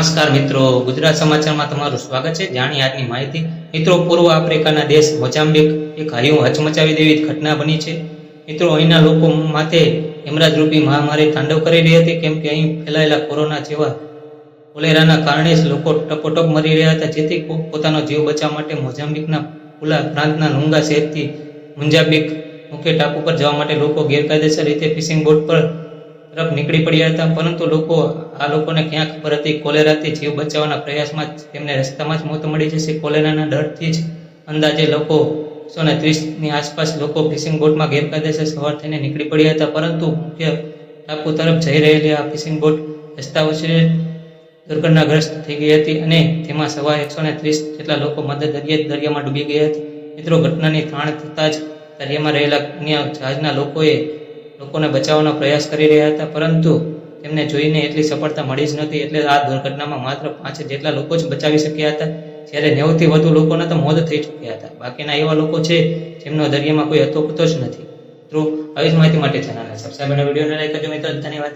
નમસ્કાર મિત્રો. ગુજરાત સમાચારમાં તમારું સ્વાગત છે. જાણી આજની માહિતી. મિત્રો, પૂર્વ આફ્રિકાના દેશ મોજામ્બિક એક હરિયું હચમચાવી દેવી ઘટના બની છે. મિત્રો, અહીંના લોકો માથે હેમરાજ રૂપી મહામારી તાંડવ કરી રહી હતી, કેમ કે અહીં ફેલાયેલા કોરોના જેવા કોલેરાના કારણે જ લોકો ટપોટપ મરી રહ્યા હતા, જેથી પોતાનો જીવ બચાવવા માટે મોજામ્બિકના પુલા પ્રાંતના નુંગા શહેરથી મુંજાબિક મુખ્ય ટાપુ પર જવા માટે લોકો ગેરકાયદેસર રીતે ફિશિંગ બોટ પર તરફ નીકળી પડ્યા હતા, પરંતુ લોકો આ લોકોને ક્યાંક હતી કોલેરાથી જીવ બચાવવાના પ્રયાસમાં જ તેમને રસ્તામાં જ મોત મળી જશે. કોલેરાના ડરથી જ અંદાજે લોકો એકસો ને ત્રીસની આસપાસ લોકો ફિશિંગ બોટમાં ગેરકાયદેસર સવાર થઈને નીકળી પડ્યા હતા. પરંતુ મુખ્ય ટાપુ તરફ જઈ રહેલી આ ફિશિંગ બોટ રસ્તા વચ્ચે દુર્ઘટનાગ્રસ્ત થઈ ગઈ હતી અને તેમાં સવા એકસો ને ત્રીસ જેટલા લોકો મધ્ય દરિયા દરિયામાં ડૂબી ગયા હતા. મિત્રો, ઘટનાની થાણ થતાં જ દરિયામાં રહેલા અન્ય જહાજના લોકોએ લોકોને બચાવવાનો પ્રયાસ કરી રહ્યા હતા, પરંતુ તેમને જોઈને એટલી સફળતા મળી જ નથી એટલે આ દુર્ઘટનામાં માત્ર પાંચ જેટલા લોકો જ બચાવી શક્યા હતા. જ્યારે નેવુંથી વધુ લોકોના તો મોત થઈ ચૂક્યા હતા. બાકીના એવા લોકો છે, જેમનો દરિયામાં કોઈ હતો જ નથી. મિત્રો, આવી જ માહિતી માટે ચેનલને સબસ્ક્રાઈબ અને વિડીયોને લાઈક કરજો મિત્રો. ધન્યવાદ.